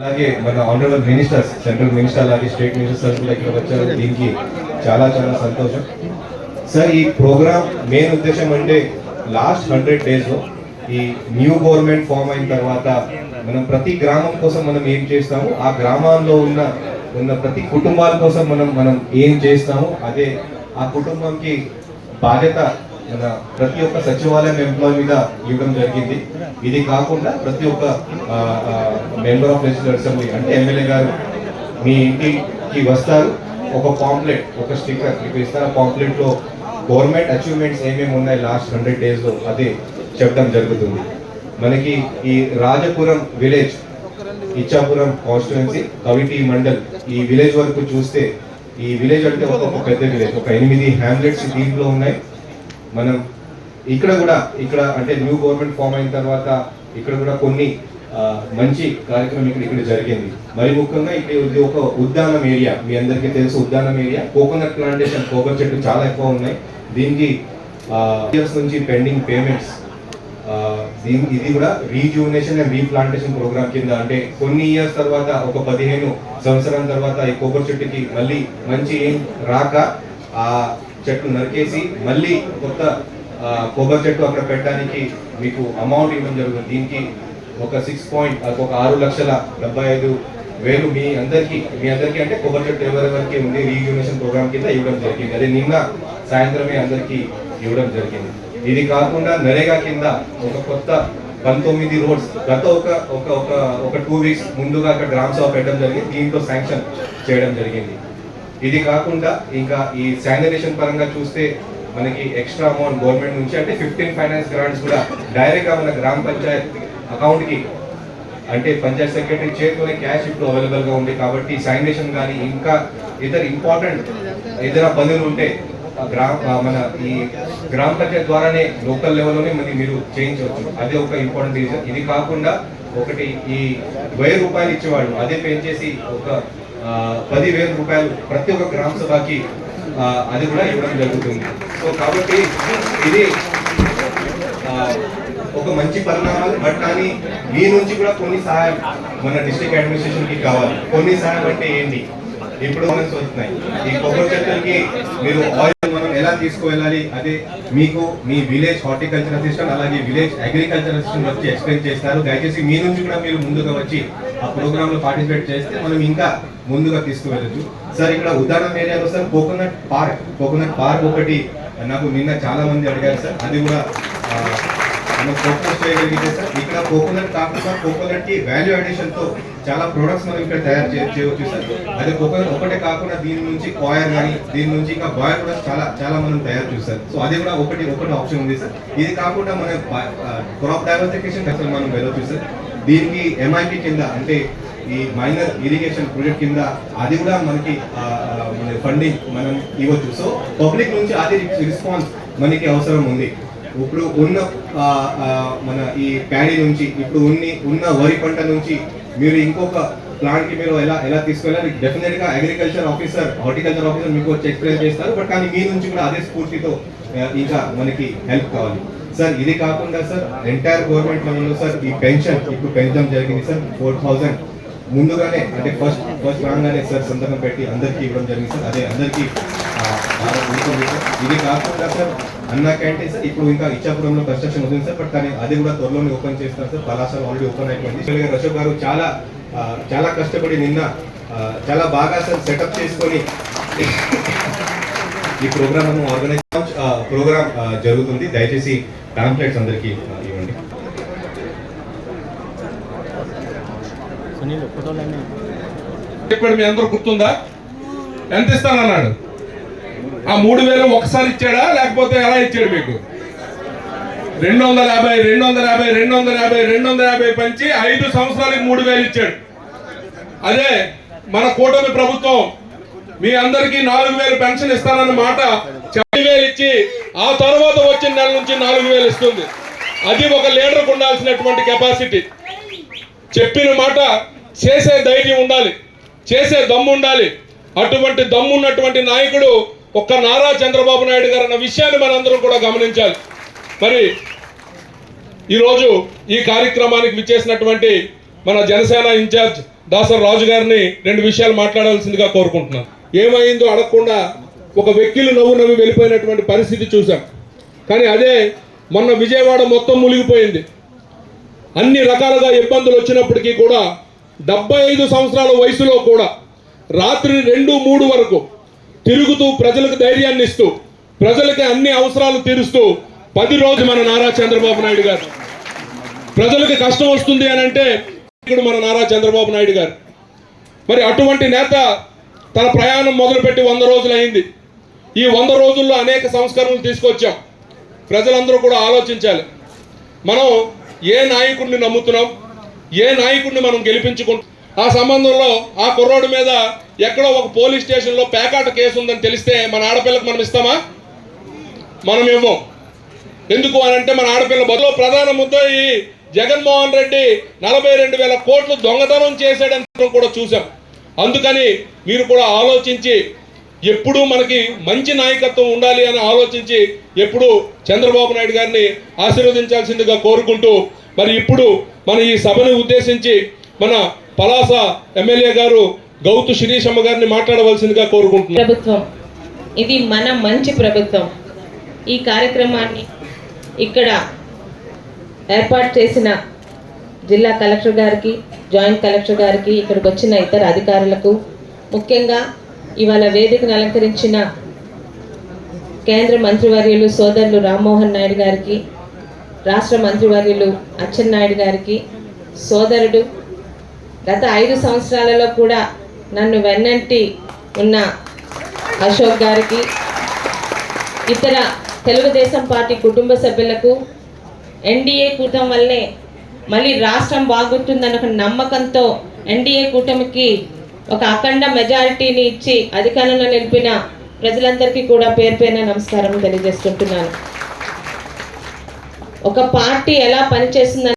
అలాగే మన honourable ministers central minister అలాగే స్టేట్ మినిస్టర్స్ కూడా ఇక్కడ వచ్చారు. దీనికి చాలా చాలా సంతోషం. సార్ ఈ ప్రోగ్రామ్ మెయిన్ ఉద్దేశం అంటే లాస్ట్ హండ్రెడ్ డేస్లో ఈ న్యూ గవర్నమెంట్ ఫామ్ అయిన తర్వాత మనం ప్రతి గ్రామం కోసం మనం ఏం చేస్తాము? ఆ గ్రామాల్లో ఉన్న ఉన్న ప్రతి కుటుంబాల కోసం మనం మనం ఏం చేస్తాము? అదే ఆ కుటుంబంకి బాధ్యత మన ప్రతి ఒక్క సచివాలయం ఎంప్లాయ్ మీద ఇవ్వడం జరిగింది. ఇది కాకుండా ప్రతి ఒక్క మెంబర్ ఆఫ్ లెజిస్లేటివ్ అసెంబ్లీ అంటే ఎమ్మెల్యే గారు మీ ఇంటికి వస్తారు. ఒక పాంప్లెట్ ఒక స్టిక్కర్ మీకు ఇస్తారు. పాంప్లెట్లో గవర్నమెంట్ అచీవ్మెంట్స్ ఏమేమి ఉన్నాయి లాస్ట్ హండ్రెడ్ డేస్లో అది చెప్పడం జరుగుతుంది. మనకి ఈ రాజపురం విలేజ్ ఇచ్చాపురం కాన్స్టిట్యున్సీ కవిటీ మండల్ ఈ విలేజ్ వరకు చూస్తే ఈ విలేజ్ అంటే ఒక ఒక పెద్ద విలేజ్ ఒక ఎనిమిది హ్యామ్లెట్స్ దీంట్లో ఉన్నాయి. మనం ఇక్కడ కూడా ఇక్కడ అంటే న్యూ గవర్నమెంట్ ఫామ్ అయిన తర్వాత ఇక్కడ కూడా కొన్ని మంచి కార్యక్రమం ఇక్కడ ఇక్కడ జరిగింది. మరి ముఖ్యంగా ఇక్కడ ఇది ఒక ఉద్యానం ఏరియా మీ అందరికీ తెలుసు ఉద్యానం ఏరియా కోకోనట్ ప్లాంటేషన్ కొబ్బరి చెట్లు చాలా ఎక్కువ ఉన్నాయి. దీనికి ఇయర్స్ నుంచి పెండింగ్ పేమెంట్స్. దీని ఇది కూడా రీజ్యూనేషన్ అండ్ రీప్లాంటేషన్ ప్రోగ్రామ్ కింద అంటే కొన్ని ఇయర్స్ తర్వాత ఒక పదిహేను సంవత్సరం తర్వాత ఈ కొబ్బరి చెట్టుకి మళ్ళీ మంచి ఏం రాక ఆ చెట్టు నరికేసి మళ్ళీ కొత్త కొబ్బరి చెట్టు అక్కడ పెట్టడానికి మీకు అమౌంట్ ఇవ్వడం జరుగుతుంది. దీనికి ఒక సిక్స్ పాయింట్ ఒక ఆరు లక్షల డెబ్బై ఐదు వేలు మీ అందరికీ మీ అందరికీ అంటే కొబ్బరి చెట్టు ఎవరెవరికి ఉంది రీజూనేషన్ ప్రోగ్రామ్ కింద ఇవ్వడం జరిగింది. అదే నిన్న సాయంత్రమే అందరికీ ఇవ్వడం జరిగింది. ఇది కాకుండా నరేగా కింద ఒక కొత్త పంతొమ్మిది రోడ్స్ గత ఒక ఒక ఒక ఒక టూ వీక్స్ ముందుగా అక్కడ గ్రామ సభ పెట్టడం జరిగింది. దీంట్లో శాంక్షన్ చేయడం జరిగింది. ఇది కాకుండా ఇంకా ఈ శానిటేషన్ పరంగా చూస్తే మనకి ఎక్స్ట్రా అమౌంట్ గవర్నమెంట్ నుంచి అంటే ఫిఫ్టీన్ ఫైనాన్స్ గ్రాంట్స్ కూడా డైరెక్ట్గా మన గ్రామ పంచాయత్ అకౌంట్కి అంటే పంచాయత్ సెక్రటరీ చేతిలోనే క్యాష్ ఇప్పుడు అవైలబుల్గా ఉంది కాబట్టి శానిటేషన్ కానీ ఇంకా ఇతర ఇంపార్టెంట్ ఏదైనా పనులు ఉంటే గ్రామ మన ఈ గ్రామ పంచాయత్ ద్వారానే లోకల్ లెవెల్లోనే మరి మీరు చేయించవచ్చు. అదే ఒక ఇంపార్టెంట్ రీజన్ ఇది కాకుండా ఒకటి ఈ వెయ్యి రూపాయలు ఇచ్చేవాళ్ళు. అదే పెంచేసి ఒక పదివేల రూపాయలు ప్రతి ఒక్క గ్రామ సభకి అది కూడా ఇవ్వడం జరుగుతుంది. సో కాబట్టి ఇది ఒక మంచి పరిణామాలు బట్ కానీ మీ నుంచి కూడా కొన్ని సహాయం మన డిస్ట్రిక్ట్ అడ్మినిస్ట్రేషన్కి కావాలి. కొన్ని సహాయం అంటే ఏంటి? ఇప్పుడు మనకు వస్తున్నాయి ఈ కొబ్బరి చెట్లకి మీరు ఆయిల్ మనం ఎలా తీసుకువెళ్ళాలి? అదే మీకు మీ విలేజ్ హార్టికల్చర్ అసిస్టెంట్ అలాగే విలేజ్ అగ్రికల్చర్ అసిస్టెంట్ వచ్చి ఎక్స్ప్లెయిన్ చేస్తారు. దయచేసి మీ నుంచి కూడా మీరు ముందుగా వచ్చి ఆ ప్రోగ్రామ్లో పార్టిసిపేట్ చేస్తే మనం ఇంకా ముందుగా తీసుకువెళ్ళచ్చు. సార్ ఇక్కడ ఉదాహరణ ఏరియాలో sir? Coconut park coconut park ఒకటి. నాకు నిన్న చాలా మంది అడిగారు సార్. అది కూడా మనం ఫోకస్ చేయగలిగితే సార్. ఇక్కడ కోకోనట్ కాకుండా కోకోనట్కి వాల్యూ అడిషన్తో చాలా ప్రొడక్ట్స్ మనం ఇక్కడ తయారు చే- చేయవచ్చు సార్. అదే కోకోనట్ ఒకటే కాకుండా దీని నుంచి కాయర్ కానీ దీని నుంచి ఇంకా బాయర్ కూడా చాలా చాలా మనం తయారు చేస్తారు సో అది కూడా ఒకటి ఒకటి ఆప్షన్ ఉంది సార్. ఇది కాకుండా మన క్రాప్ డైవర్సిఫికేషన్ అసలు మనం వెళ్ళొచ్చు సార్. దీనికి ఎంఐపి కింద అంటే ఈ మైనర్ ఇరిగేషన్ ప్రాజెక్ట్ కింద అది కూడా మనకి మన ఫండింగ్ మనం ఇవ్వచ్చు. సో పబ్లిక్ నుంచి అది రెస్పాన్స్ మనకి అవసరం ఉంది. ఇప్పుడు ఉన్న మన ఈ ప్యాడీ నుంచి ఇప్పుడు ఉన్ని ఉన్న వరి పంట నుంచి మీరు ఇంకొక ప్లాంట్కి మీరు ఎలా ఎలా తీసుకెళ్ళాలి? డెఫినెట్గా అగ్రికల్చర్ ఆఫీసర్ హార్టికల్చర్ ఆఫీసర్ మీకు వచ్చి ఎక్స్ప్లెయిన్ చేస్తారు. బట్ కానీ మీ నుంచి కూడా అదే స్ఫూర్తితో ఇంకా మనకి హెల్ప్ కావాలి. సార్ ఇది కాకుండా సార్ ఎంటైర్ గవర్నమెంట్ లెవెల్లో సార్ ఈ పెన్షన్ ఇప్పుడు పెంచడం జరిగింది సార్ ఫోర్ థౌజండ్ ముందుగానే అంటే ఫస్ట్ ఫస్ట్ రాగానే సార్ సంతకం పెట్టి అందరికీ ఇవ్వడం జరిగింది సార్ అదే అందరికీ సార్. ఇది కాకుండా సార్ అన్న క్యాంటీన్ సార్ ఇప్పుడు ఇంకా ఇచ్చాపురంలో కన్స్ట్రక్షన్ ఉంది సార్ బట్ కానీ అది కూడా త్వరలోనే ఓపెన్ చేస్తారు సార్ పలాసాలు ఆల్రెడీ ఓపెన్ అయిపోయింది. అశోక్ గారు చాలా చాలా కష్టపడి నిన్న చాలా బాగా సార్ సెటప్ చేసుకొని ఈ ప్రోగ్రామ్ ఆర్గనైజ్ ప్రోగ్రామ్ జరుగుతుంది. దయచేసి పాంప్లెట్స్ అందరికీ ఇవ్వండి. చెప్పాడు మీ అందరూ గుర్తుందా? ఎంత ఇస్తానన్నాడు? ఆ మూడు వేలు ఒకసారి ఇచ్చాడా? లేకపోతే ఎలా ఇచ్చాడు మీకు? రెండు వందల యాభై రెండు వందల యాభై రెండు వందల యాభై రెండు వందల యాభై పంచి ఐదు సంవత్సరాలకి మూడు వేలు ఇచ్చాడు. అదే మన కూటమి ప్రభుత్వం మీ అందరికీ నాలుగు వేలు పెన్షన్ ఇస్తానన్న మాట వేలు ఇచ్చి ఆ తర్వాత వచ్చిన నెల నుంచి నాలుగు వేలు ఇస్తుంది. అది ఒక లీడర్కు ఉండాల్సినటువంటి కెపాసిటీ. చెప్పిన మాట చేసే ధైర్యం ఉండాలి. చేసే దమ్ము ఉండాలి. అటువంటి దమ్ము ఉన్నటువంటి నాయకుడు ఒక్క నారా చంద్రబాబు నాయుడు గారు అన్న విషయాన్ని మనందరం కూడా గమనించాలి. మరి ఈరోజు ఈ కార్యక్రమానికి విచ్చేసినటువంటి మన జనసేన ఇన్ఛార్జ్ దాసర్ రాజు గారిని రెండు విషయాలు మాట్లాడాల్సిందిగా కోరుకుంటున్నాను. ఏమైందో అడగకుండా ఒక వెక్కిలు నవ్వు నవ్వి వెళ్ళిపోయినటువంటి పరిస్థితి చూసాం కానీ అదే మొన్న విజయవాడ మొత్తం మునిగిపోయింది. అన్ని రకాలుగా ఇబ్బందులు వచ్చినప్పటికీ కూడా డెబ్బై ఐదు సంవత్సరాల వయసులో కూడా రాత్రి రెండు మూడు వరకు తిరుగుతూ ప్రజలకు ధైర్యాన్ని ఇస్తూ ప్రజలకి అన్ని అవసరాలు తీరుస్తూ పది రోజు మన నారా చంద్రబాబు నాయుడు గారు. ప్రజలకు కష్టం వస్తుంది అని అంటే ఇక్కడ మన నారా చంద్రబాబు నాయుడు గారు. మరి అటువంటి నేత తన ప్రయాణం మొదలుపెట్టి వంద రోజులు అయింది ఈ వంద రోజుల్లో అనేక సంస్కరణలు తీసుకొచ్చాం. ప్రజలందరూ కూడా ఆలోచించాలి. మనం ఏ నాయకుడిని నమ్ముతున్నాం? ఏ నాయకుడిని మనం గెలిపించుకుంటాం ఆ సంబంధంలో ఆ కుర్రోడి మీద ఎక్కడో ఒక పోలీస్ స్టేషన్లో పేకాట కేసు ఉందని తెలిస్తే మన ఆడపిల్లకు మనం ఇస్తామా? మనం ఇవ్వం. ఎందుకు అని అంటే మన ఆడపిల్ల బదులు ప్రధాన ముద్దాయి జగన్మోహన్ రెడ్డి నలభై రెండు వేల కోట్లు దొంగతనం చేశాడని కూడా చూసాం అందుకని మీరు కూడా ఆలోచించి ఎప్పుడూ మనకి మంచి నాయకత్వం ఉండాలి అని ఆలోచించి ఎప్పుడు చంద్రబాబు నాయుడు గారిని ఆశీర్వదించాల్సిందిగా కోరుకుంటూ మరి ఇప్పుడు మన ఈ సభను ఉద్దేశించి మన పలాస ఎమ్మెల్యే గారు గౌతు శిరీషమ్మ గారిని మాట్లాడవలసిందిగా కోరుకుంటున్నాను ప్రభుత్వం. ఇది మన మంచి ప్రభుత్వం. ఈ కార్యక్రమాన్ని ఇక్కడ ఏర్పాటు చేసిన జిల్లా కలెక్టర్ గారికి జాయింట్ కలెక్టర్ గారికి ఇక్కడికి వచ్చిన ఇతర అధికారులకు ముఖ్యంగా ఇవాళ వేదికను అలంకరించిన కేంద్ర మంత్రివర్యులు సోదరులు రామ్మోహన్ నాయుడు గారికి రాష్ట్ర మంత్రివర్యులు అచ్చెన్నాయుడు గారికి సోదరుడు గత ఐదు సంవత్సరాలలో కూడా నన్ను వెన్నంటి ఉన్న అశోక్ గారికి ఇతర తెలుగుదేశం పార్టీ కుటుంబ సభ్యులకు ఎన్డీఏ కూటం వల్లే మళ్ళీ రాష్ట్రం బాగుంటుందన్న ఒక నమ్మకంతో ఎన్డీఏ కూటమికి ఒక అఖండ మెజారిటీని ఇచ్చి అధికారంలో నిలిపిన ప్రజలందరికీ కూడా పేరు పేరున నమస్కారం తెలియజేసుకుంటున్నాను. ఒక పార్టీ ఎలా పనిచేస్తుందని